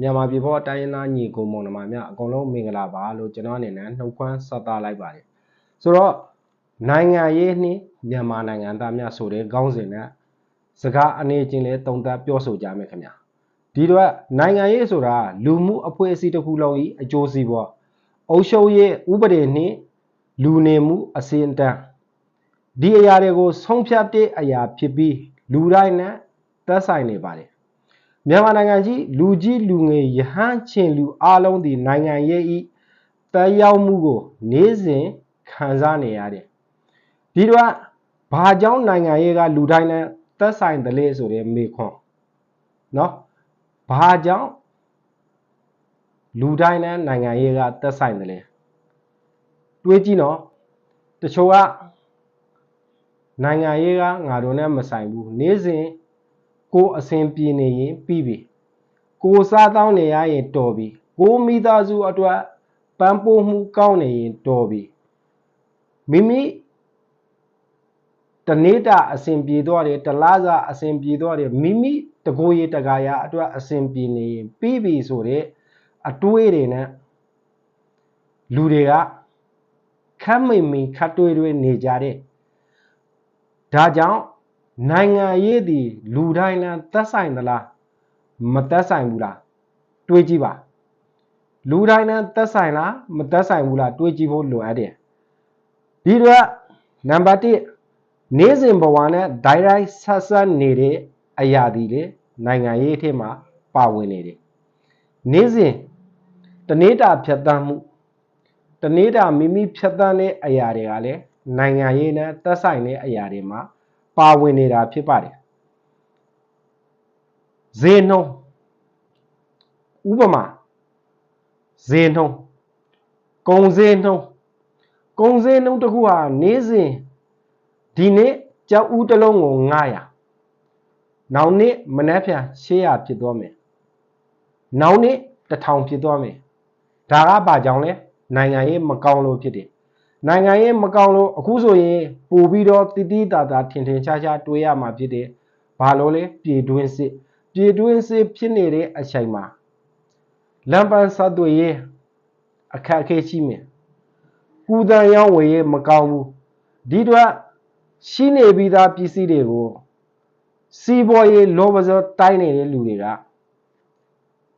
မြန်မာပြည်ပေါ်တိုင်းရင်းသားညီကိုမောင်နှမများအကုန်လုံးမင်္ဂလာပါလို့ကျွန်တော်အနေနဲ့နှုတ်ခွန်းဆက်သလိုက်ပါတယ်ဆိုတော့နိုင်ငံရေးနှင့်မြန်မာနိုင်ငံသားများဆိုတဲ့ခေါင်းစဉ်နဲ့စကားအနေချင်းလေးတုံ့တက်ပြောဆိုကြမယ်ခင်ဗျာဒီတော့နိုင်ငံရေးဆိုတာလူမှုအဖွဲ့အစည်းတစ်ခုလုံး၏အကျိုးစီးပွားအုပ်ချုပ်ရေးဥပဒေနှင့်လူနေမှုအစဉ်အတန်းဒီအရာတွေကိုဆုံးဖြတ်တဲ့အရာဖြစ်ပြီးလူတိုင်းနဲ့သက်ဆိုင်နေပါတယ် မြန်မာနိုင်ငံကြီးလူကြီးလူငယ်ရဟန်းချင်းလူအလုံးဒီနိုင်ငံရဲ့ဤတက်ရောက်မှုကို နေ့စဉ်ခံစားနေရတယ်။ဒီတော့ဘာကြောင့်နိုင်ငံရဲ့ကလူတိုင်းနဲ့သက်ဆိုင်တယ်လေဆိုတဲ့မေခွန်းနော်ဘာကြောင့်လူတိုင်းနဲ့နိုင်ငံရေးကသက်ဆိုင်တယ်လေတွေးကြည့်နော်တချို့ကနိုင်ငံရေးကငါတို့နဲ့မဆိုင်ဘူးနေ့စဉ် ကိုအစဉ်ပြေနေရင်ပြီးပြီကိုစားတောင်းနေရရင်တော်ပြီကိုမိသားစုအတွက်ပန်းပိုးမှုကောင်းနေရင်တော်ပြီမိမိတနေ့တာအစဉ်ပြေသွားတယ်တလားစာအစဉ်ပြေသွားတယ်မိမိတကိုယ်ရတကာရအတွက်အစဉ်ပြေနေရင်ပြီးပြီဆိုတဲ့အတွေးတွေနဲ့လူတွေကခမ်းမိန်မိခတ်တွေးတွေနေကြတဲ့ဒါကြောင့် နိုင်ငံရေးသည်လူတိုင်းနဲ့သက်ဆိုင်သလားမသက်ဆိုင်ဘူးလားတွေးကြည့်ပါလူတိုင်းနဲ့သက်ဆိုင်လားမသက်ဆိုင်ဘူးလားတွေးကြည့်ဖို့လိုအပ်တယ်ဒီတော့နံပါတ်1နေ့စဉ်ဘဝနဲ့ဒိုင်ရိုက်ဆက်ဆက်နေတဲ့အရာဒီလေနိုင်ငံရေးအထက်မှာပါဝင်နေတယ်နေ့စဉ်တနေ့တာဖြတ်တန်းမှုတနေ့တာမိမိဖြတ်တန်းတဲ့အရာတွေကလည်းနိုင်ငံရေးနဲ့သက်ဆိုင်တဲ့အရာတွေမှာ ပါဝင်နေတာဖြစ်ပါတယ်ဈေးနှုန်းဥပမာဈေးနှုန်းကုန်ဈေးနှုန်းကုန်ဈေးနှုန်းတစ်ခုဟာနေ့စဉ်ဒီနေ့ကြောက်ဦးတစ်လုံးကို900နောက်နေ့မနှက်ဖြန်800ဖြစ်သွားမယ်နောက်နေ့1000ဖြစ်သွားမယ်ဒါကဘာကြောင့်လဲနိုင်ငံရေးမကောင်းလို့ဖြစ်တယ် နိုင်ငံရေးမကောင်းလို့အခုဆိုရင်ပို့ပြီးတော့တတိတာတာထင်ထင်ရှားရှားတွေးရမှာဖြစ်တယ်ဘာလို့လဲပြည်တွင်းစစ်ပြည်တွင်းစစ်ဖြစ်နေတဲ့အချိန်မှာလမ်းပန်းဆက်သွယ်ရေးအခက်အခဲရှိမယ်ကုသရောင်းဝယ်ရေးမကောင်းဘူးဒီတော့ရှိနေပြီးသားပစ္စည်းတွေကိုစီးပွားရေးလောဘစောတိုင်းနေတဲ့လူတွေက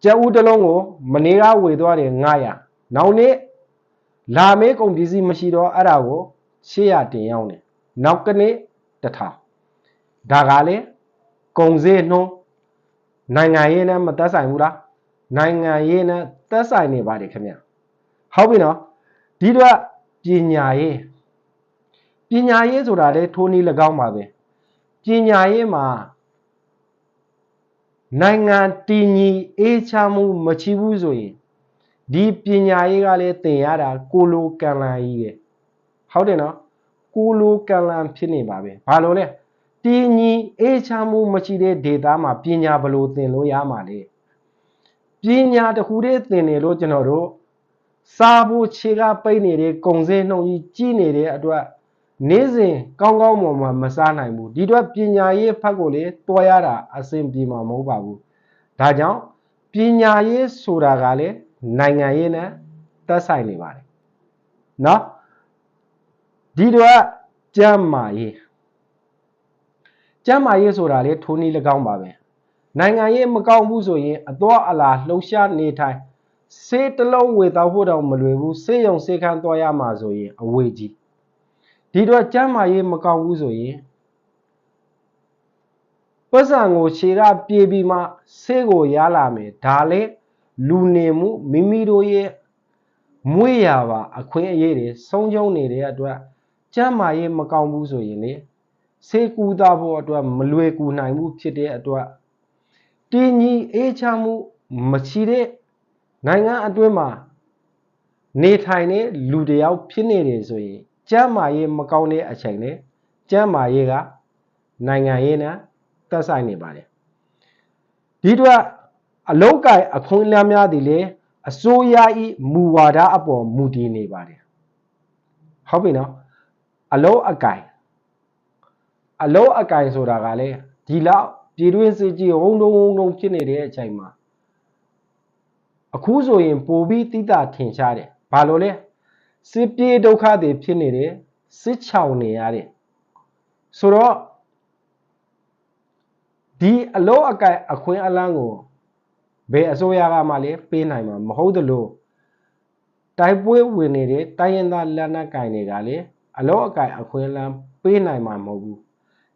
ကြက်ဥတစ်လုံးကိုမနေ့ကဝယ်သွားတယ်900နောက်နေ့ လာမေးကုန်ပစ္စည်းမရှိတော့အဲ့ဒါကို800တင်ရောက်တယ်နောက်ကနေ့1000ဒါကလေကုန်စည်နှုန်းနိုင်ငံရေးနဲ့မသက်ဆိုင်ဘူးလားနိုင်ငံရေးနဲ့သက်ဆိုင်နေပါတယ်ခင်ဗျဟုတ်ပြီနော်ဒီတော့ပညာရေးပညာရေးဆိုတာလေထိုးနည်း၎င်းပါပဲပညာရေးမှာနိုင်ငံတည်ငြိအေးချမ်းမှုမချီဘူးဆိုရင် ဒီပညာရေးကလည်းသင်ရတာကိုလိုကံလန်ကြီးရဲ့ဟုတ်တယ်နော်ကိုလိုကံလန်ဖြစ်နေပါပဲဘာလို့လဲတည်ငြိအေးချမ်းမှုမရှိတဲ့ဒေတာမှာပညာဘလို့သင်လို့ရမှာလဲပညာတစ်ခုတည်းသင်နေလို့ကျွန်တော်တို့စားဖို့ခြေကပိတ်နေတဲ့ကုံစင်းနှုံကြီးကြီးနေတဲ့အတွက်နေ့စဉ်ကောင်းကောင်းမွန်မွန်မစားနိုင်ဘူးဒီတော့ပညာရေးဖတ်ကိုလေတွားရတာအဆင်ပြေမှာမဟုတ်ပါဘူးဒါကြောင့်ပညာရေးဆိုတာကလေ နိုင်ငံရေးနဲ့သက်ဆိုင်နေပါတယ်เนาะဒီတော့ကျမ်းမာရေးကျမ်းမာရေးဆိုတာလေထိုးနည်း၎င်းပါပဲနိုင်ငံရေးမကောင်းဘူးဆိုရင်အသွားအလာလှုပ်ရှားနေထိုင်ဆေးတစ်လုံးဝေတော့ဖို့တော့မလွယ်ဘူးဆေးရုံဆေးခန်းသွားရမှာဆိုရင်အဝေးကြီးဒီတော့ကျမ်းမာရေးမကောင်းဘူးဆိုရင်ပတ်စံကိုခြေကပြေးပြီးမှဆေးကိုရလာမယ်ဒါလေ လူနေမှုမိမိတို့ရဲ့မွေးရပါအခွင့်အရေးတွေဆုံးရှုံးနေတဲ့အတွက်ကျန်းမာရေးမကောင်းဘူးဆိုရင်လေဆေးကူတာဖို့အတွက်မလွယ်ကူနိုင်ဘူးဖြစ်တဲ့အတွက်တင်းကြီးအေးချမ်းမှုမချီတဲ့နိုင်ငံအတွင်းမှာနေထိုင်တဲ့လူတယောက်ဖြစ်နေတယ်ဆိုရင်ကျန်းမာရေးမကောင်းတဲ့အချိန်လေကျန်းမာရေးကနိုင်ငံရေးနဲ့သက်ဆိုင်နေပါတယ်ဒီတော့ အလောက်ကင်အခွင့်အလမ်းများသည်လေအစိုးရဤမူဝါဒအပေါ်မူတည်နေပါတယ်ဟုတ်ပြီနော်အလောအကင်အလောအကင်ဆိုတာကလေဒီလောက်ပြည်တွင်းစစ်ကြီးဟုံးတုံးဟုံးတုံးဖြစ်နေတဲ့အချိန်မှာအခုဆိုရင်ပိုပြီးတိတာထင်ရှားတယ်ဘာလို့လဲစစ်ပြေးဒုက္ခတွေဖြစ်နေတယ်စစ်ချောင်နေရတယ်ဆိုတော့ဒီအလို့အကဲအခွင့်အလန်းကို ဘယ်အစိုးရကမှလည်းပေးနိုင်မှာမဟုတ်သလိုတိုက်ပွဲဝင်နေတဲ့တိုင်းရင်းသားလက်နက်ကိုင်တွေကလည်းအလို့အကဲအခွင့်အလန်းပေးနိုင်မှာမဟုတ်ဘူး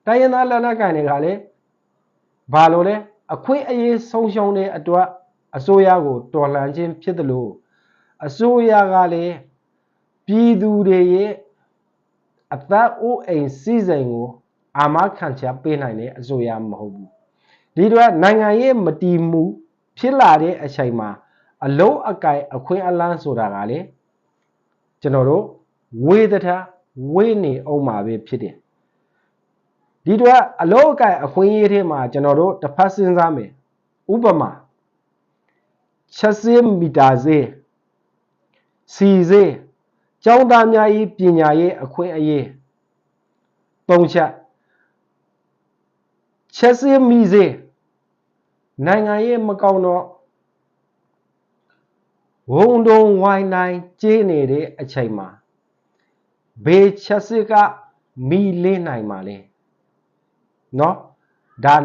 တိုင်းရင်းသားလက်နက်ကိုင်တွေကလည်းဘာလို့လဲအခွင့်အရေးဆုံးရှုံးတဲ့အတွက်အစိုးရကိုတော်လှန်ခြင်းဖြစ်တယ်လို့အစိုးရကလည်းပြည်သူတွေရဲ့အသက်အိုးအိမ်စီးစိမ်ကိုအာမခံချက်ပေးနိုင်တဲ့အစိုးရမဟုတ်ဘူးဒီတော့နိုင်ငံရေးမတည်မှု ဖြစ်လာတဲ့အချိန်မှာအလုံးအကင်အခွင့်အလန်းဆိုတာကလေကျွန်တော်တို့ဝေဒထဝေနေအောင်မှာပဲဖြစ်တယ်ဒီတော့အလုံးအကင်အခွင့်အရေးတွေမှာကျွန်တော်တို့တစ်ဖက်စဉ်းစားမယ်ဥပမာချက်စင်းမီတာစေးစီစေးကျောင်းသားများ၏ပညာရေးအခွင့်အရေးပုံချက်ချက်စင်းမီစေး နိုင်ငံရေးမကောင်းတော့ဝုံတုံဝိုင်းတိုင်းကြေးနေတဲ့အချိန်မှာဘေးချက်စစ်ကမီလေးနိုင်ပါလေနော်ဒါ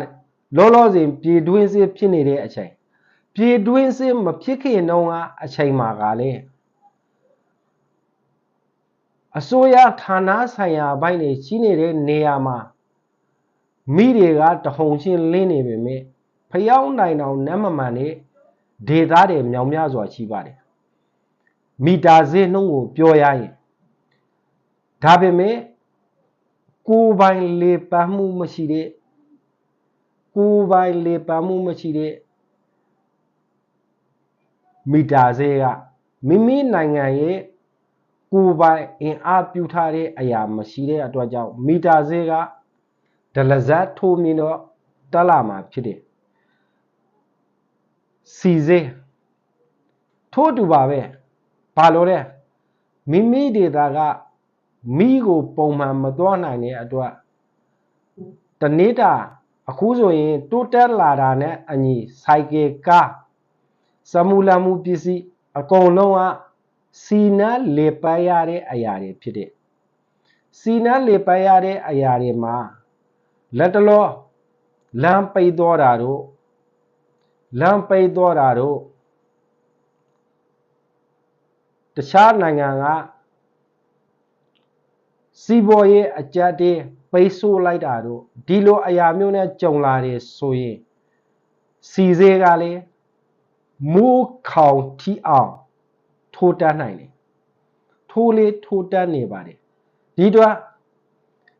လောလောဆယ်ပြည်တွင်းစစ်ဖြစ်နေတဲ့အချိန်ပြည်တွင်းစစ်မဖြစ်ခင်တုန်းကအချိန်မှာကလေအစိုးရဌာနဆိုင်ရာဘိုင်းတွေရှိနေတဲ့နေရာမှာမိတွေကတဟုန်ချင်းလင်းနေပေမဲ့ ဖျောင်းနိုင်အောင်နမ်းမမှန်နေဒေသတွေမြောင်များစွာရှိပါတယ်မီတာဈေးနှုန်းကိုပြောရရင်ဒါပေမဲ့ကိုယ်ပိုင်လေပန်းမှုမရှိတဲ့ကိုယ်ပိုင်လေပန်းမှုမရှိတဲ့မီတာဈေးကမိမိနိုင်ငံရဲ့ကိုယ်ပိုင်အင်အားပြုထားတဲ့အရာမရှိတဲ့အတွက်ကြောင့်မီတာဈေးကဒလဇတ်ထိုးမြင်တော့တက်လာမှာဖြစ်တယ် စီစေးထို့တူပါပဲဘာလို့လဲမိမိဒေတာကမိကိုပုံမှန်မသွားနိုင်တဲ့အတွက်တနေ့တာအခုဆိုရင်တိုးတက်လာတာနဲ့အညီစိုက်ကယ်ကားစမူလာမှုပစ္စည်းအကုန်လုံးကစီနာလေပရရတဲ့အရာတွေဖြစ်တဲ့စီနာလေပရရတဲ့အရာတွေမှာလက်တလောလမ်းပိတ်သွားတာတို့ လမ်းပိတ်သွားတာတို့တခြားနိုင်ငံကစီးပွားရေးအကြက်တေးပိတ်ဆို့လိုက်တာတို့ဒီလိုအရာမျိုးနဲ့ကြုံလာတယ်ဆိုရင်စီစေးကလည်းမူးခေါင်ထီအောင်ထိုးတန်းနိုင်တယ်ထိုးလေးထိုးတန်းနေပါတယ်ဒီတော့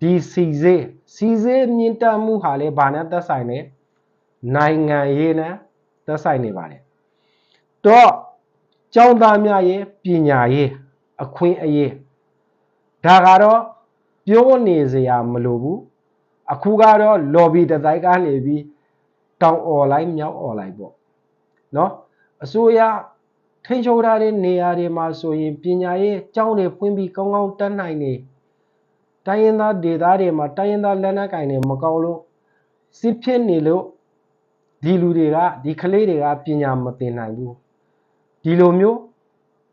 ဒီစီစေးစီစေးမြင့်တက်မှုဟာလေဘာနဲ့သက်ဆိုင်လဲနိုင်ငံရေးနဲ့ သက်ဆိုင်နေပါတယ်တော့ကျောင်းသားများရဲ့ပညာရေးအခွင့်အရေးဒါကတော့ပြောနေစရာမလိုဘူးအခုကတော့ lobby တတိုင်းကနေပြီးတောင်អော်လိုက်မြောက်អော်လိုက်ပေါ့နော်အစိုးရထိန်းချုပ်ထားတဲ့နေရာတွေမှာဆိုရင်ပညာရေးကျောင်းတွေဖွင့်ပြီးကောင်းကောင်းတက်နိုင်နေတိုင်းရင်းသားဒေသတွေမှာတိုင်းရင်းသားလက်နက်ကင်တွေမကောင်းလို့စစ်ဖြစ်နေလို့ ဒီလူတွေကဒီကလေးတွေကပညာမသင်နိုင်ဘူးဒီလိုမျိုး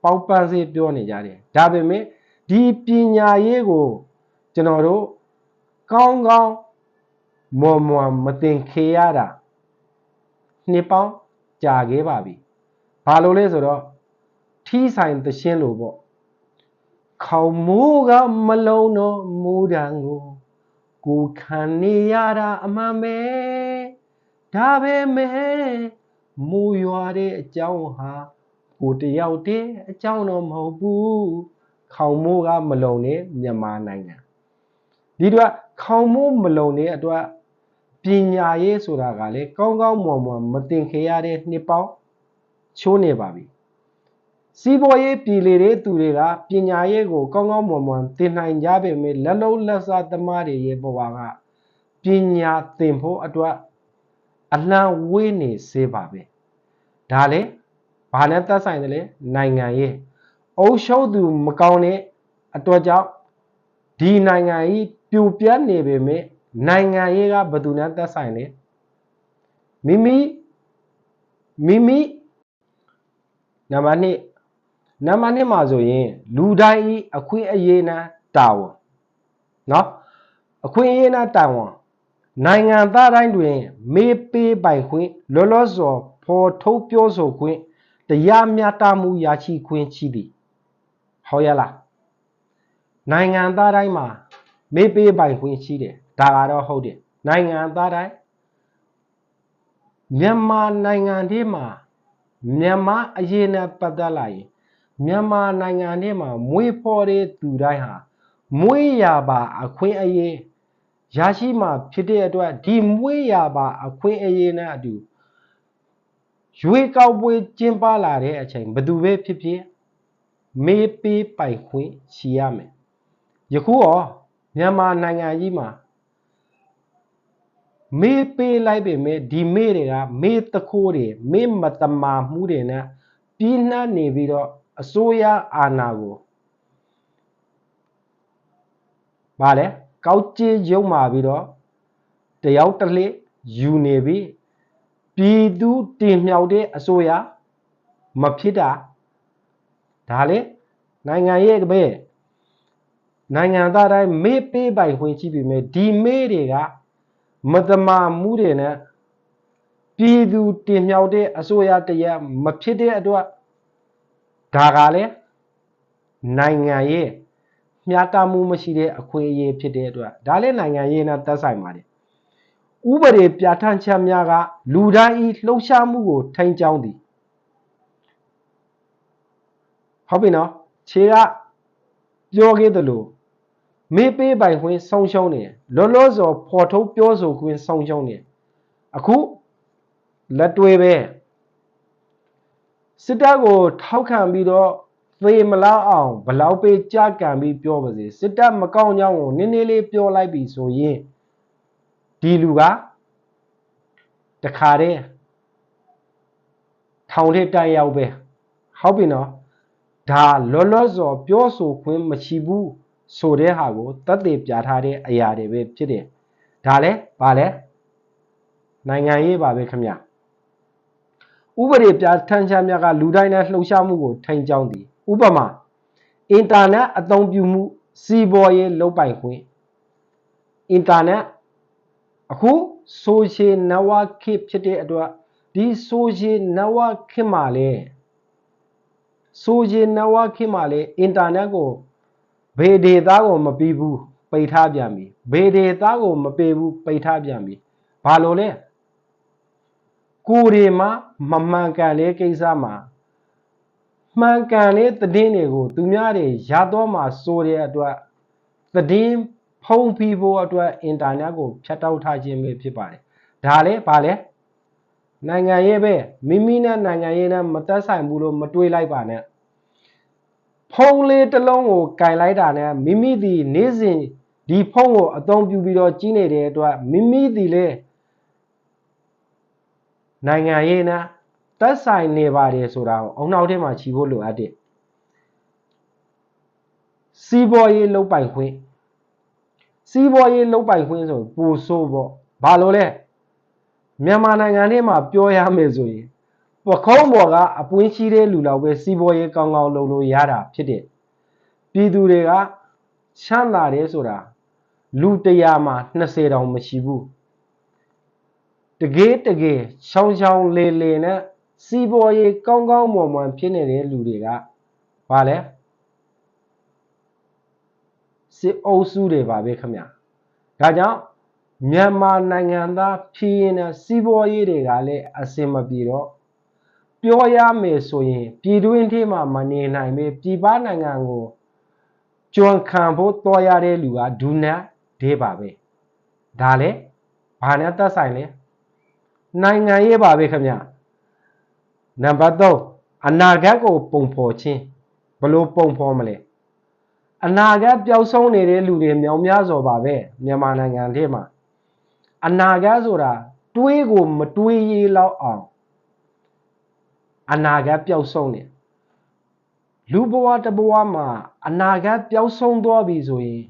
ပေါက်ပန်းစေးပြောနေကြတယ်ဒါပေမဲ့ဒီပညာရေးကိုကျွန်တော်တို့ကောင်းကောင်းမော်မော်မသင်ခေရတာနှစ်ပေါင်းကြာခဲ့ပါပြီဘာလို့လဲဆိုတော့ထီးဆိုင်သရှင်းလို့ပေါ့ခေါမိုးကမလုံးတော့မူတံကိုကိုခံနေရတာအမှန်ပဲ ဒါပဲမဲ့မူရွာတဲ့အကြောင်းဟာကိုတယောက်တည်းအကြောင်းတော့မဟုတ်ဘူးခေါင်မိုးကမလုံနဲ့မြန်မာနိုင်ငံဒီတော့ခေါင်မိုးမလုံတဲ့အတွက်ပညာရေးဆိုတာကလေကောင်းကောင်းမွန်မွန်မတင်ခေရတဲ့နှစ်ပေါင်းချိုးနေပါပြီစီးပွားရေးပြည်လေတဲ့သူတွေကပညာရေးကိုကောင်းကောင်းမွန်မွန်သင်နိုင်ကြပေမဲ့လက်လုံးလက်စားသမားတွေရဲ့ဘဝကပညာသင်ဖို့အတွက် အလံဝေးနေစေပါပဲဒါလေဘာနဲ့သက်ဆိုင်တယ်လဲနိုင်ငံရေးအုပ်ချုပ်သူမကောင်းတဲ့အတွက်ကြောင့်ဒီနိုင်ငံကြီးပြိုပြတ်နေပေမဲ့နိုင်ငံရေးကဘယ်သူနဲ့သက်ဆိုင်လဲမိမိမိမိ နံပါတ်2နံပါတ်2မှာဆိုရင်လူတိုင်းဤအခွင့်အရေးနဲ့တာဝန်เนาะအခွင့်အရေးနဲ့တာဝန် နိုင်ငံသားတိုင်းတွင် မေးပေးပိုင်ခွင့်လောလောဆော်ဖော်ထုတ်ပြောဆိုခွင့်တရားမျှတမှုရရှိခွင့်ရှိသည်ဟောရလားနိုင်ငံသားတိုင်းမှာမေးပေးပိုင်ခွင့်ရှိတယ်ဒါကတော့ဟုတ်တယ်နိုင်ငံသားတိုင်းမြန်မာနိုင်ငံထဲမှာမြန်မာအရေးနဲ့ပတ်သက်လာရင်မြန်မာနိုင်ငံထဲမှာမွေးဖော်တဲ့သူတိုင်းဟာမွေးရပါအခွင့်အရေး ရရှိမှဖြစ်တဲ့အတွက်ဒီမွေးရပါအခွင့်အရေးနဲ့အတူရွေးကောက်ပွဲကျင်းပလာတဲ့အချိန်ဘယ်သူပဲဖြစ်ဖြစ်မေးပေးပိုင်ခွင့်ရှိရမယ်ယခုရောမြန်မာနိုင်ငံကြီးမှာမေးပေးလိုက်ပေမဲ့ဒီမေးတွေကမေးတခိုးတွေမေးမတမာမှုတွေနဲ့ပြင်းနှံ့နေပြီးတော့အစိုးရအာဏာကိုဗာလဲ ကောက်ကျေးရုံမာပြီးတော့တယောက်တစ်လှယူနေပြီပြည်သူတင်မြှောက်တဲ့အစိုးရမဖြစ်တာဒါလေနိုင်ငံရဲ့ကပဲနိုင်ငံသားတိုင်းမေးပေးပိုင်ခွင့်ရှိပြီမဲ့ဒီမေးတွေကမတမာမှုတွေနဲ့ပြည်သူတင်မြှောက်တဲ့အစိုးရတရက်မဖြစ်တဲ့အတွက်ဒါကလည်းနိုင်ငံရဲ့ မျှတမှုမရှိတဲ့အခွင့်အရေးဖြစ်တဲ့အတွက်ဒါလည်းနိုင်ငံရေးနဲ့သက်ဆိုင်ပါတယ်ဥပဒေပြဋ္ဌာန်းချက်များကလူတိုင်းဤလှုပ်ရှားမှုကိုထိန်းကျောင်းသည်ဟုတ်ပြီနော်ခြေကပြောခဲ့သလိုမေးပေးပိုင်ခွင့်ဆုံးရှုံးနေလောလောဆော်ဖော်ထုတ်ပြောဆိုခွင့်ဆုံးရှုံးနေအခုလက်တွေ့ပဲစစ်တပ်ကိုထောက်ခံပြီးတော့ သေမလားအောင်ဘလောက်ပေးကြကံပြီးပြောပါစေစစ်တပ်မကောင်းကြောင်းကိုနည်းနည်းလေးပြောလိုက်ပြီဆိုရင်ဒီလူကတခါတည်းထောင်ထဲတိုက်ရောက်ပဲဟုတ်ပြီနော်ဒါလောလောဆော်ပြောဆိုခွင့်မရှိဘူးဆိုတဲ့ဟာကိုတတ်သိပြထားတဲ့အရာတွေပဲဖြစ်တယ်ဒါလည်းဗာလဲနိုင်ငံရေးပါပဲခင်ဗျဥပဒေပြဋ္ဌာန်းချက်များကလူတိုင်းနဲ့လှုပ်ရှားမှုကိုထိန်းကျောင်းသည် ဥပမာအင်တာနက်အသုံးပြုမှုစီးပွားရေးလုပ်ပိုင်ခွင့်အင်တာနက်အခု social network ဖြစ်တဲ့အတွက်ဒီ social network ခေတ်မှာလေ social network ခေတ်မှာလေအင်တာနက်ကိုဘေဒေသားကိုမပြီးဘူးပိတ်ထားပြန်ပြီဘေဒေသားကိုမပေးဘူးပိတ်ထားပြန်ပြီဘာလို့လဲကိုယ်တွေမှာမမှန်ကန်တဲ့ကိစ္စမှာ မှန်ကန်တဲ့သတင်းတွေကို သူများတွေရတော့မှစိုးတဲ့အတွက်သတင်းဖုံးပြီးဖို့အတွက်အင်တာနက်ကိုဖြတ်တောက်ထားခြင်းပဲဖြစ်ပါတယ်ဒါလည်းဗာလဲနိုင်ငံရေးပဲမိမိနဲ့နိုင်ငံရေးနဲ့မသက်ဆိုင်ဘူးလို့မတွေးလိုက်ပါနဲ့ဖုံးလေးတစ်လုံးကိုကင်လိုက်တာနဲ့မိမိဒီနေ့စဉ်ဒီဖုံးကိုအသုံးပြုပြီးတော့ကြီးနေတဲ့အတွက်မိမိဒီလေနိုင်ငံရေးနဲ့ သက်ဆိုင်နေပါတယ်ဆိုတာကိုအုံနောက်ထဲမှာခြီးဖို့လိုအပ်တယ်စီးပွားရေးလုပ်ပိုင်ခွင့်စီးပွားရေးလုပ်ပိုင်ခွင့်ဆိုပူဆိုးပေါ့ဘာလို့လဲမြန်မာနိုင်ငံထဲမှာပြောရမယ်ဆိုရင်ပခုံးပေါ်ကအပွင့်ရှိတဲ့လူလောက်ပဲစီးပွားရေးကောင်းကောင်းလုပ်လို့ရတာဖြစ်တယ်ပြည်သူတွေကချမ်းသာတယ်ဆိုတာလူတရာမှာ20တောင်မရှိဘူးတကယ်တကယ်ရှောင်းရှောင်းလေလေနဲ့ စီးပွားရေးကောင်းကောင်းမွန်မွန်ဖြစ်နေတဲ့လူတွေကဘာလဲစစ်အုပ်စုတွေပါပဲခင်ဗျဒါကြောင့်မြန်မာနိုင်ငံသားဖြစ်ရင်စီးပွားရေးတွေကလည်းအဆင်မပြေတော့ပြောရမယ်ဆိုရင်ပြည်တွင်းထဲမှာမနေနိုင်ပဲပြည်ပနိုင်ငံကိုကြွန်ခံဖို့တော်ရတဲ့လူကဒုနတ်ဒေးပါပဲဒါလည်းဘာနဲ့သက်ဆိုင်လဲနိုင်ငံရေးပါပဲခင်ဗျ နံပါတ်3အနာဂတ်ကိုပုံဖော်ခြင်းဘလို့ပုံဖော်မလဲအနာဂတ်ပျောက်ဆုံးနေတဲ့လူတွေမြောင်များစွာပါပဲမြန်မာနိုင်ငံထဲမှာအနာဂတ်ဆိုတာတွေးကိုမတွေးရလောက်အောင်အနာဂတ်ပျောက်ဆုံးနေလူဘဝတဘဝမှာအနာဂတ်ပျောက်ဆုံးသွားပြီဆိုရင်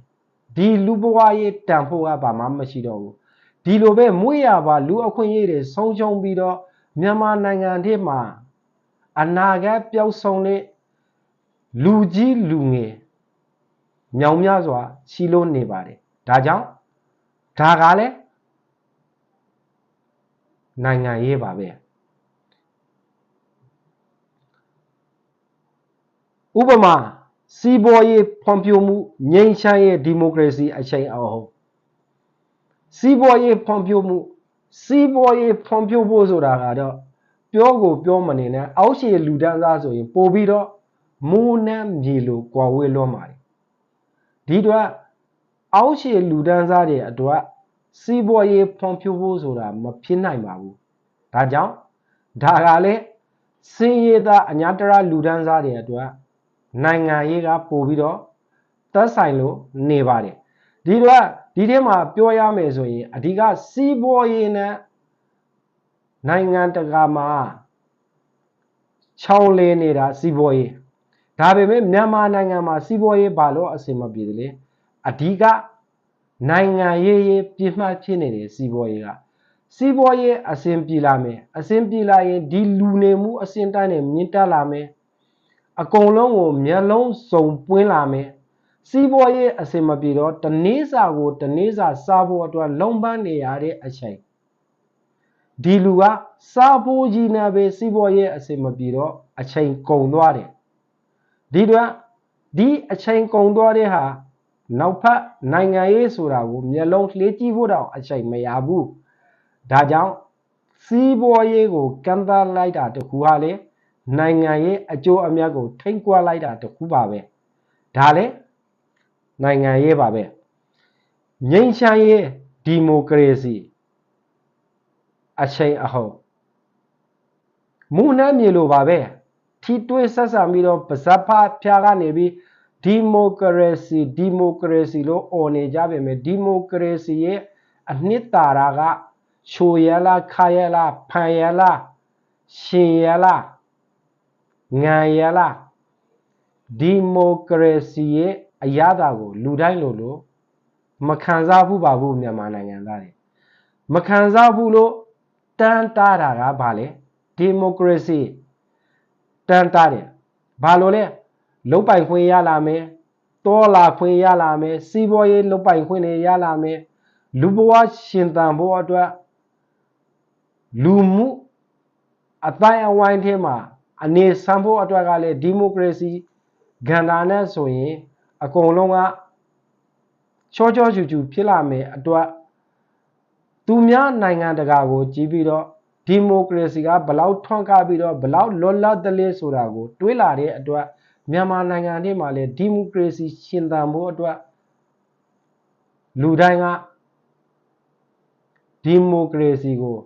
ဒီလူဘဝရဲ့တန်ဖို့ကဘာမှမရှိတော့ဘူးဒီလိုပဲမွေးရပါလူအခွင့်အရေးတွေဆုံးရှုံးပြီးတော့ မြန်မာနိုင်ငံထဲမှာအနာဂတ်ပျောက်ဆုံးတဲ့လူကြီးလူငယ်မြောင်များစွာရှိလို့နေပါတယ်ဒါကြောင့်ဒါကလည်းနိုင်ငံရေးပါပဲဥပမာစီးပွားရေးဖွံ့ဖြိုးမှုငြိမ်းချမ်းရေးဒီမိုကရေစီအချိန်အောင်စီးပွားရေးဖွံ့ဖြိုးမှု စီးပွားရေးဖွံ့ဖြိုးဖို့ဆိုတာကတော့ပြောကိုပြောမနေနဲ့အောက်ခြေလူတန်းစားဆိုရင်ပို့ပြီးတော့မိုးနှမ်းမြေလိုကွာဝေးလွန်းပါတယ်ဒီတော့အောက်ခြေလူတန်းစားတွေအတွက်စီးပွားရေးဖွံ့ဖြိုးဖို့ဆိုတာမဖြစ်နိုင်ပါဘူးဒါကြောင့်ဒါကလည်းစင်ရသားအညာတရလူတန်းစားတွေအတွက်နိုင်ငံရေးကပို့ပြီးတော့သက်ဆိုင်လို့နေပါတယ်ဒီတော့ ဒီထဲမှာပြောရမယ်ဆိုရင်အဓိကစီးပွားရေးနဲ့နိုင်ငံတကာမှာချောင်းလဲနေတာစီးပွားရေးဒါပေမဲ့မြန်မာနိုင်ငံမှာစီးပွားရေးဘာလို့အဆင်မပြေသလဲအဓိကနိုင်ငံရေးရေးပြမှတ်ဖြစ်နေတယ်စီးပွားရေးကစီးပွားရေးအဆင်ပြေလာမယ်အဆင်ပြေလာရင်ဒီလူနေမှုအဆင့်တိုင်းနဲ့မြင့်တက်လာမယ်အကုန်လုံးကိုမျက်လုံးစုံပွင့်လာမယ် စီးပွားရေးအဆင်မပြေတော့တနေ့စာကိုတနေ့စာစားဖို့အတွက်လုံပန်းနေရတဲ့အချိန်ဒီလူကစားဖို့ကြီးနေပဲစီးပွားရေးအဆင်မပြေတော့အချိန်ကုန်သွားတယ်ဒီတော့ဒီအချိန်ကုန်သွားတဲ့ဟာနောက်ဖက်နိုင်ငံရေးဆိုတာကိုမျက်လုံးလှေးကြည့်ဖို့တော့အချိန်မရဘူးဒါကြောင့်စီးပွားရေးကိုကန့်သတ်လိုက်တာတခုဟာလေနိုင်ငံရေးအကျိုးအမြတ်ကိုထိမ့်ကွက်လိုက်တာတခုပါပဲဒါလည်း နိုင်ငံရေးပါပဲငြိမ်းချမ်းရေးဒီမိုကရေစီအချိန်အဟုတ်မူနှမ်းမြေလိုပါပဲထိတွေးဆက်ဆံပြီးတော့ပါဇက်ဖဖျားကနေပြီးဒီမိုကရေစီဒီမိုကရေစီလို့អော်နေကြပြီမယ်ဒီမိုကရေစီရဲ့အနှစ်သာရကချိုရလားခါရလားဖန်ရလားရှင်ရလားငံရလားဒီမိုကရေစီရဲ့ အရသာကို လူတိုင်းလိုလိုမခံစားဘူးပါဘူးမြန်မာနိုင်ငံသားတွေမခံစားဘူးလို့တန်းတားတာကဘာလဲဒီမိုကရေစီတန်းတားတယ်ဘာလို့လဲလုံပိုင်ခွင့်ရလာမယ်တောလာခွင့်ရလာမယ်စီးပွားရေးလုံပိုင်ခွင့်တွေရလာမယ်လူဘဝရှင်သန်ဖို့အတွက်လူမှုအတိုင်းအဝိုင်းထဲမှာအနေဆန်းဖို့အတွက်ကလည်းဒီမိုကရေစီဂန္ဓာနဲ့ဆိုရင် အကုန်လုံးကချောချောချူချူဖြစ်လာမယ်အတွက်သူများနိုင်ငံတကာကိုကြည့်ပြီးတော့ဒီမိုကရေစီကဘလောက်ထွန်းကားပြီးတော့ဘလောက်လွတ်လပ်သလဲဆိုတာကိုတွေးလာတဲ့အတွက်မြန်မာနိုင်ငံထဲမှာလည်းဒီမိုကရေစီရှင်သန်ဖို့အတွက်လူတိုင်းကဒီမိုကရေစီကို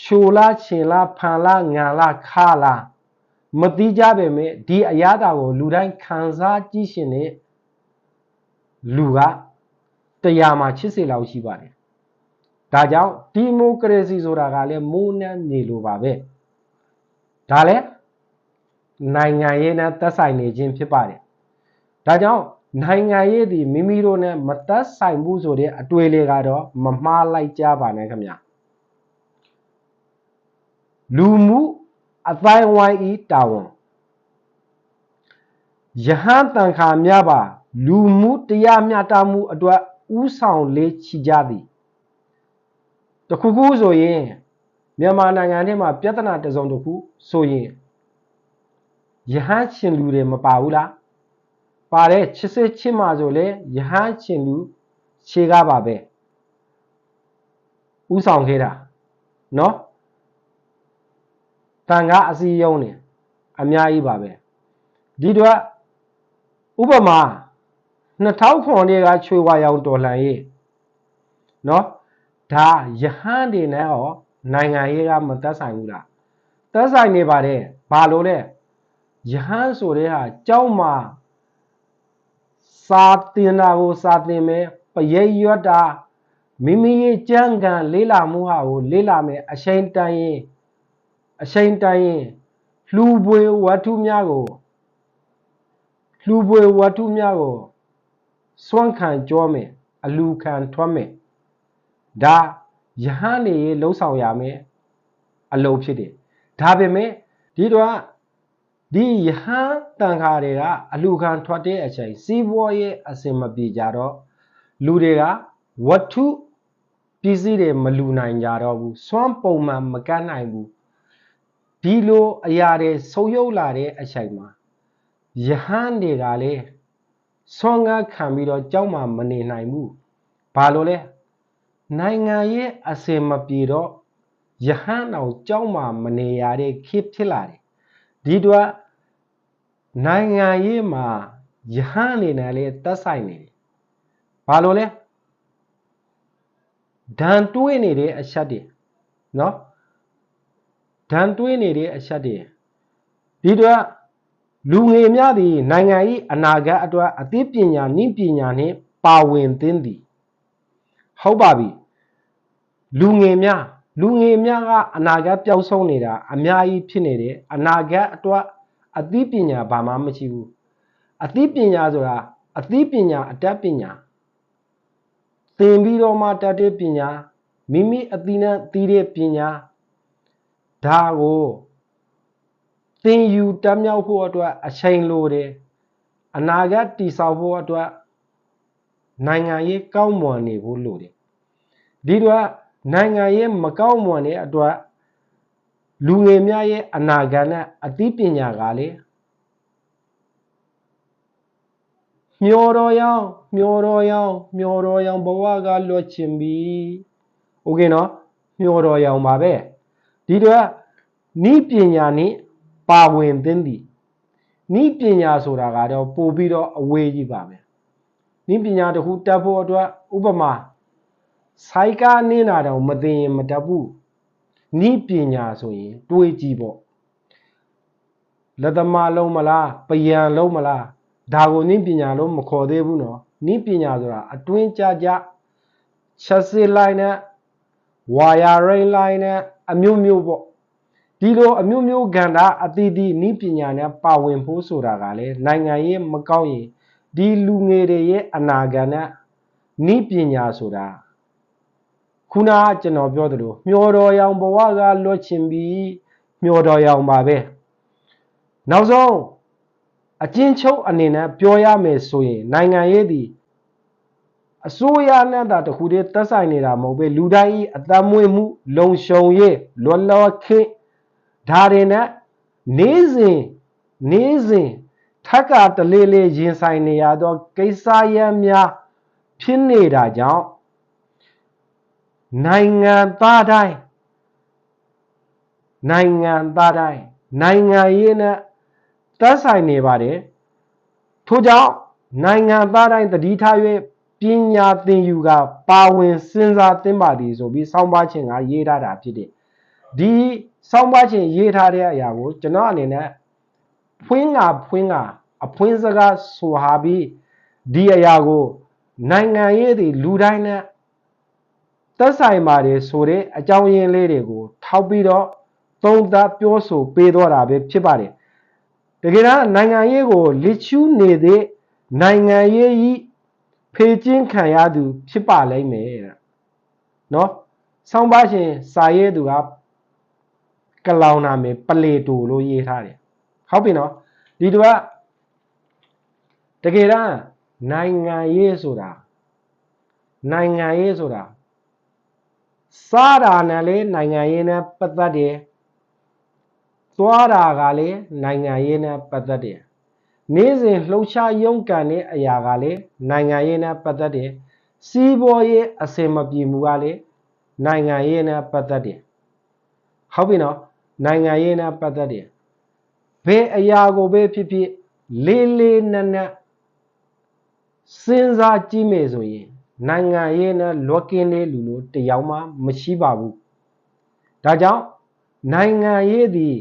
ရှိုလားချင်လားဖန်လားငံလားခါလားမသိကြပေမဲ့ဒီအရာတာကိုလူတိုင်းခံစားကြည့်ရှင်တဲ့ လူကတရားမှာ80လောက်ရှိပါတယ်ဒါကြောင့်ဒီမိုကရေစီဆိုတာကလည်းမိုးနှံနေလိုပါပဲဒါလည်းနိုင်ငံရေးနဲ့သက်ဆိုင်နေခြင်းဖြစ်ပါတယ်ဒါကြောင့်နိုင်ငံရေးသည်မိမိတို့နဲ့မသက်ဆိုင်ဘူးဆိုတဲ့အတွေ့လေကတော့မမှားလိုက်ကြပါနဲ့ခင်ဗျလူမှုအတိုင်းဝိုင်းဤတာဝန်ယဟန်တန်ခါမြပါ လူမှုတရားမျှတမှုအတွက်ဥဆောင်လေးချီကြသည်တခုခုဆိုရင်မြန်မာနိုင်ငံထဲမှာပြဿနာတစုံတစ်ခုဆိုရင်ယဟန်ရှင်လူတွေမပါဘူးလားပါတယ်ချစ်စစ်ချစ်မှာဆိုလေယဟန်ရှင်လူခြေကားပါပဲဥဆောင်ခဲ့တာเนาะတန်ခါအစည်းယုံနေအများကြီးပါပဲဒီတော့ဥပမာ 2009တည်းကချွေဝါရောင်တော်လှန်ရေးเนาะဒါယဟန်တွေနဲ့ဟောနိုင်ငံရေးကမသက်ဆိုင်ဘူးလားသက်ဆိုင်နေပါတယ်ဘာလို့လဲယဟန်ဆိုတဲ့ဟာကြောက်မှာစာတင်တာကိုစာတင်မယ်ပရိတ်ရွတ်တာမိမိရဲ့ကြံ့ကန်လေးလာမှုဟာကိုလေးလာမယ်အရှိန်တန်ရင်အရှိန်တန်ရင်လှူပွေဝတ္ထုများကိုလှူပွေဝတ္ထုများကို စွန့်ခံကြောမယ်အလူခံထွက်မယ်ဒါယဟန်နေလှုပ်ဆောင်ရမယ်အလုပ်ဖြစ်တယ်ဒါပေမဲ့ဒီတော့ဒီယဟန်တန်ခါတွေကအလူခံထွက်တဲ့အချိန်စီးပွားရေးအစင်မပြေကြတော့လူတွေကဝတ္ထုပစ္စည်းတွေမလူနိုင်ကြတော့ဘူးစွမ်းပုံမှန်မကန့်နိုင်ဘူးဒီလိုအရာတွေဆုပ်ယုပ်လာတဲ့အချိန်မှာယဟန်တွေကလည်း ဆွမ်းငါခံပြီးတော့ကြောက်မှမနေနိုင်ဘူးဘာလို့လဲနိုင်ငံရဲ့အစင်မပြေတော့ယဟန်အောင်ကြောက်မှမနေရတဲ့ခေတ်ဖြစ်လာတယ်ဒီတော့နိုင်ငံရေးမှာယဟန်အနေနဲ့လည်းတက်ဆိုင်နေတယ်ဘာလို့လဲဒဏ်တွေးနေတဲ့အချက်တွေနော်ဒဏ်တွေးနေတဲ့အချက်တွေဒီတော့ လူငယ်များသည် နိုင်ငံ၏အနာဂတ်အတွက် အသိပညာနည်းပညာနှင့် ပါဝင်သင်းသည်ဟုတ်ပါပြီလူငယ်များလူငယ်များကအနာဂတ်ပျောက်ဆုံးနေတာ အများကြီးဖြစ်နေတယ်အနာဂတ်အတွက်အသိပညာဘာမှမရှိဘူးအသိပညာဆိုတာအသိပညာအတတ်ပညာသင်ပြီးတော့မှတတ်တဲ့ပညာမိမိအသိနဲ့သိတဲ့ပညာဒါကို သင်ယူတတ်မြောက်ဖို့အတွက်အချိန်လိုတယ်အနာဂတ်တည်ဆောက်ဖို့အတွက်နိုင်ငံရေးကောင်းမွန်နေဖို့လိုတယ်ဒီတော့နိုင်ငံရေးမကောင်းမွန်တဲ့အတွက်လူငယ်များရဲ့အနာဂတ်နဲ့အသိပညာကလေမျောတော်ရောင်မျောတော်ရောင်မျောတော်ရောင်ဘဝကလွတ်ချင်ပြီโอเคနော်မျောတော်ရောင်ပါပဲဒီတော့နိပညာနဲ့ ပါဝင်သင်းသည်နိပညာဆိုတာကတော့ပို့ပြီးတော့အဝေးကြီးပါပဲနိပညာတစ်ခုတက်ဖို့အတွက်ဥပမာစိုက်ကားနေတာတော့မသိရင်မတတ်ဘူးနိပညာဆိုရင်တွေးကြည့်ပေါ့လက်သမားလုံးမလားပယံလုံးမလားဒါကိုနိပညာလုံးမခေါ်သေးဘူးနော်နိပညာဆိုတာအတွင်းကြကြချက်စစ်လိုက်နဲ့ဝါယာရိန်လိုက်နဲ့အမျိုးမျိုးပေါ့ ဒီလိုအမျိုးမျိုးကဏ္ဍအသီးသီးနိပညာနဲ့ပါဝင်ဖို့ဆိုတာကလည်းနိုင်ငံရေးမကောင်းရင်ဒီလူငယ်တွေရဲ့အနာဂတ်နဲ့နိပညာဆိုတာခုနကကျွန်တော်ပြောသလိုမျောတော်ရောင်ဘဝကလွတ်ချင်ပြီးမျောတော်ရောင်ပါပဲနောက်ဆုံးအချင်းချုပ်အနေနဲ့ပြောရမယ်ဆိုရင် နိုင်ငံရေးသည်အစိုးရနဲ့တာတခုတည်းတက်ဆိုင်နေတာမဟုတ်ပဲလူတိုင်းဤအသက်မွေးမှု လုံခြုံရေးလွတ်လပ်ခင်း ဒါတွေနဲ့နေစဉ်နေစဉ်ထက်ကတလေးလေးရင်ဆိုင်နေရသောကိစ္စရပ်များဖြစ်နေတာကြောင့်နိုင်ငံသားတိုင်းနိုင်ငံသားတိုင်းနိုင်ငံရေးနဲ့သက်ဆိုင်နေပါတယ်ထို့ကြောင့်နိုင်ငံသားတိုင်းတတိထား၍ပညာသင်ယူကပါဝင်စဉ်းစားသင့်ပါသည်ဆိုပြီးစောင်းပါခြင်းကရေးထားတာဖြစ်တယ် ဒီစောင်းပါခြင်းရေးထားတဲ့အရာကိုကျွန်တော်အနေနဲ့ဖွင့်ငါဖွင့်ငါအဖွင့်စကားဆိုဟာပြီးဒီအရာကိုနိုင်ငံရေးတွေလူတိုင်းနဲ့သက်ဆိုင်ပါတယ်ဆိုတဲ့အကြောင်းရင်းလေးတွေကိုထောက်ပြီးတော့သုံးသပ်ပြောဆိုပေးတော့တာပဲဖြစ်ပါတယ်တကယ်တော့နိုင်ငံရေးကိုလက်ချူးနေသည့်နိုင်ငံရေးဤဖေကျင်းခံရသူ ဖြစ်ပါလိမ့်မယ်တဲ့နော်ဆောင်းပါရှင်စာရေးသူက ကလောင်နာမယ်ပလေတူလို့ရေးထားတယ်ဟုတ်ပြီနော်ဒီတူကတကယ်တော့နိုင်ငံရေးဆိုတာနိုင်ငံရေးဆိုတာစားတာနဲ့လေနိုင်ငံရေးနဲ့ပတ်သက်တယ်သွားတာကလေနိုင်ငံရေးနဲ့ပတ်သက်တယ်နေ့စဉ်လှုပ်ရှားရုန်းကန်တဲ့အရာကလေနိုင်ငံရေးနဲ့ပတ်သက်တယ်စီးပွားရေးအစင်မပြေမှုကလေနိုင်ငံရေးနဲ့ပတ်သက်တယ် ဟုတ်ပြီနော်နိုင်ငံရေးနဲ့ပတ်သက်တယ်ဘယ်အရာကိုပဲဖြစ်ဖြစ်လေးလေးနက်နက်စဉ်းစားကြည့်မယ်ဆိုရင်နိုင်ငံရေးနဲ့လွက်ကင်းတဲ့လူလို့တယောက်မှမရှိပါဘူးဒါကြောင့်နိုင်ငံရေးသည်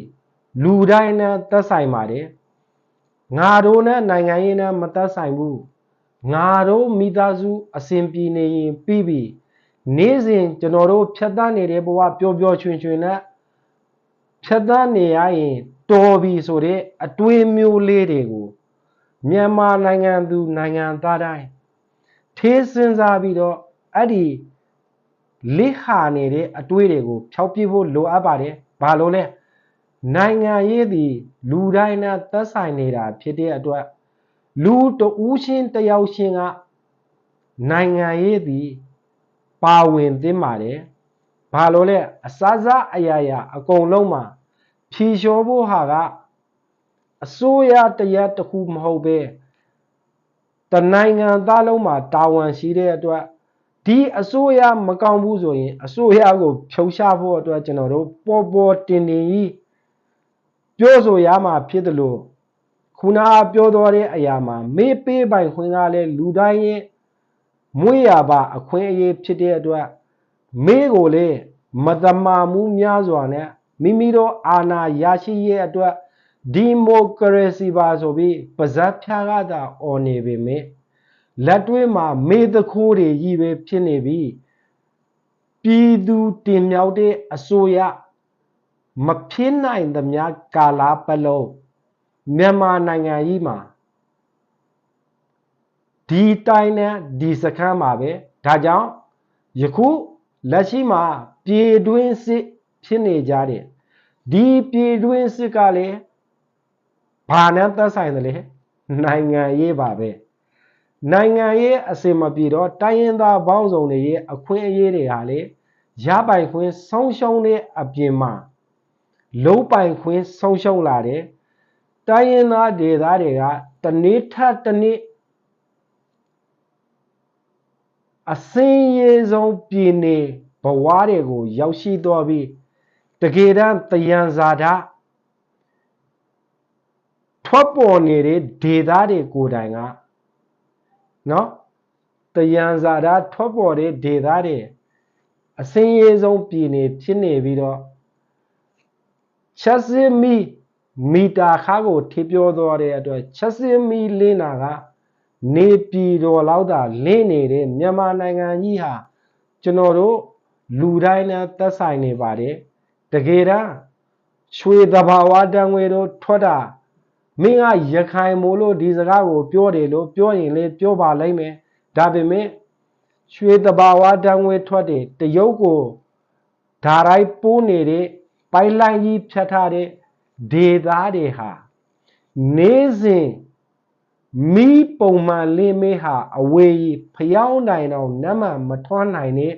လူတိုင်းနဲ့သက်ဆိုင်ပါတယ်ငါတို့နဲ့နိုင်ငံရေးနဲ့မသက်ဆိုင်ဘူးငါတို့မိသားစုအစဉ်ပြေနေရင်ပြီးပြီနေ့စဉ်ကျွန်တော်တို့ဖြတ်သန်းနေတဲ့ဘဝပျော်ပျော်ရွှင်ရွှင်နဲ့ ဖြတ်သန်းနေရရင်တော်ပြီဆိုတဲ့အတွေးမျိုးလေးတွေကိုမြန်မာနိုင်ငံသူနိုင်ငံသားတိုင်းထေးစဉ်းစားပြီးတော့အဲ့ဒီလိဟာနေတဲ့အတွေးတွေကိုဖြောက်ပြဖို့လိုအပ်ပါတယ်ဘာလို့လဲနိုင်ငံရေးသည်လူတိုင်းနဲ့သက်ဆိုင်နေတာဖြစ်တဲ့အတွက်လူတဦးချင်းတယောက်ချင်းကနိုင်ငံရေးသည်ပါဝင်သင့်ပါတယ်ဘာလို့လဲအစားစားအရာရာအကုန်လုံးမှာ ဖြီလျှော်ဖို့ဟာကအစိုးရတရက်တစ်ခုမဟုတ်ပဲတနိုင်ငံသားလုံးမှာတာဝန်ရှိတဲ့အတွက်ဒီအစိုးရမကောင်းဘူးဆိုရင် အစိုးရကို ဖြုတ်ချဖို့အတွက်ကျွန်တော်တို့ပေါ်ပေါ်တင်တင်ကြီးပြောဆိုရမှာဖြစ်တယ်လို့ခုနပြောသွားတဲ့အရာမှာမေးပေးပိုင်ခွင့်ကလည်းလူတိုင်းရဲ့မွေးရပါအခွင့်အရေးဖြစ်တဲ့အတွက်မေးကိုလေမတမာမှုများစွာနဲ့ မိမိတို့အာဏာရရှိရဲ့အတွက်ဒီမိုကရေစီပါဆိုပြီးပါဇက်ဖြားကသာអော်နေပေမဲ့လက်တွဲမှာမေးသခိုးတွေကြီးပဲဖြစ်နေပြီပြည်သူတင်မြောက်တဲ့အစိုးရမဖြစ်နိုင်သမျှကာလပတ်လုံးမြန်မာနိုင်ငံကြီးမှာဒီတိုင်းနဲ့ဒီစခန်းမှာပဲဒါကြောင့်ယခုလက်ရှိမှာပြည်တွင်းစစ် ဖြစ်နေကြတဲ့ဒီပြည်တွင်းစစ်ကလည်းဘာနဲ့သက်ဆိုင်တယ်လဲနိုင်ငံရေးပါပဲနိုင်ငံရေးအစင်မပြေတော့တိုင်းရင်းသားပေါင်းစုံတွေရဲ့အခွင့်အရေးတွေဟာလေရပိုင်ခွင့်ဆုံးရှုံးတဲ့အပြင်မှာလုံးပိုင်ခွင့်ဆုံးရှုံးလာတယ်တိုင်းရင်းသားဒေသတွေကတနေ့ထက်တနေ့အစင်းရေဆုံးပြည်နေဘဝတွေကိုရောက်ရှိသွားပြီး တကယ်တမ်းတယံဇာတာထွက်ပေါ်နေတဲ့ဒေသတွေကိုယ်တိုင်ကနော်တယံဇာတာထွက်ပေါ်တဲ့ဒေသတွေအစင်းရေဆုံးပြည်နေဖြစ်နေပြီးတော့ချက်စင်းမီမီတာခါကိုထေပြောသွားတဲ့အတွက်ချက်စင်းမီလင်းတာကနေပြည်တော်လောက်တာလင်းနေတဲ့မြန်မာနိုင်ငံကြီးဟာကျွန်တော်တို့လူတိုင်းနဲ့သက်ဆိုင်နေပါတယ် တကယ်တမ်းရွှေသဘာဝတန်ငွေတို့ထွက်တာမင်းကရခိုင်မို့လို့ဒီစကားကိုပြောတယ်လို့ပြောရင်လေပြောပါလိမ့်မယ်ဒါပေမဲ့ရွှေတဘာဝတန်ငွေထွက်တယ်တရုတ်ကိုဓာရိုက်ပိုးနေတဲ့ပိုင်လိုင်းကြီးဖြတ်ထားတဲ့ဒေသားတွေဟာနေစဉ်မီးပုံမှန်လင်းမေးဟာအဝေးဖျောင်းနိုင်တော့နတ်မှမထွန်းနိုင်တဲ့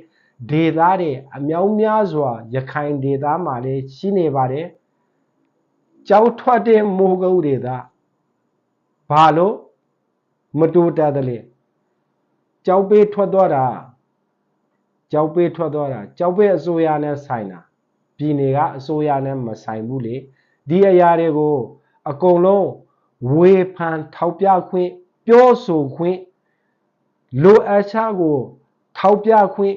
ဒေသားတွေအမြောက်များစွာရခိုင်ဒေသားမှာလည်းရှိနေပါတယ်ကြောက်ထွက်တဲ့မိုးကုတ်တွေသာဘာလို့မတူတတ်တယ်လေကြောက်ပေးထွက်သွားတာကြောက်ပေးထွက်သွားတာကြောက်ပေးအစိုးရနဲ့ဆိုင်တာပြည်နယ်ကအစိုးရနဲ့မဆိုင်ဘူးလေဒီအရာတွေကို အကုန်လုံးဝေဖန်ထောက်ပြခွင့်ပြောဆိုခွင့်လိုအပ်ချက်ကိုထောက်ပြခွင့်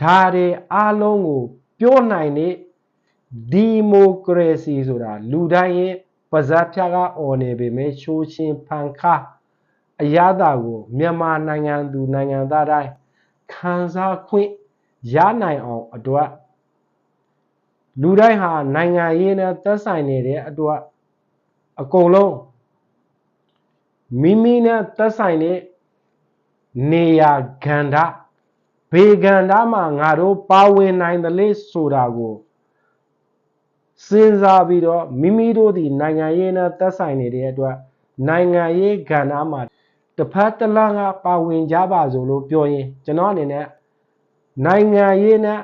ဒါတွေအားလုံးကို ပြောနိုင်တဲ့ဒီမိုကရေစီဆိုတာလူတိုင်းရဲ့ပါဇက်ဖြာကအော်နေပေမဲ့ရှိုးချင်းဖန်ခါအရသာကိုမြန်မာနိုင်ငံသူနိုင်ငံသားတိုင်းခံစားခွင့်ရနိုင်အောင်အတွက်လူတိုင်းဟာနိုင်ငံရေးနဲ့သက်ဆိုင်နေတဲ့အတွက်အကုန်လုံးမိမိနဲ့သက်ဆိုင်တဲ့နေရာကန္ဓာ ဘေကန္ဓာမှာငါတို့ပါဝင်နိုင်တယ်လေဆိုတာကိုစဉ်းစားပြီးတော့မိမိတို့ဒီနိုင်ငံရေးနဲ့သက်ဆိုင်နေတဲ့အတွက်နိုင်ငံရေးကဏ္ဍမှာတစ်ဖက်တစ်လမ်းကပါဝင်ကြပါစို့လို့ပြောရင်ကျွန်တော်အနေနဲ့နိုင်ငံရေးနဲ့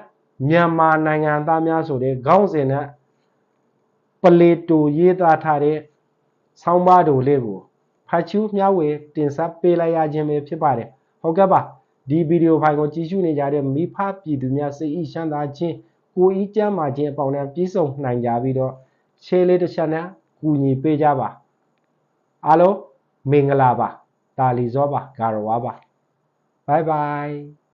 မြန်မာနိုင်ငံသားများဆိုတဲ့ခေါင်းစဉ်နဲ့ပလေတူရေးသားထားတဲ့ဆောင်းပါးတို့လေးကိုဖတ်ချူးမျှဝေတင်ဆက်ပေးလိုက်ရခြင်းပဲဖြစ်ပါတယ်ဟုတ်ကဲ့ပါ ဒီဗီဒီယိုဖိုင်ကိုကြည့်ရှုနေကြတဲ့မိဖပြည်သူများစိတ်ဤချမ်းသာခြင်းကိုဤကျမ်းမာခြင်းအပေါင်းနဲ့ပြည့်စုံနိုင်ကြပြီးတော့ရှေးလေးတစ်ချက်နဲ့ကူညီပေးကြပါအားလုံးမင်္ဂလာပါတာလီဇောပါဂါရဝါပါဘိုင်ဘိုင်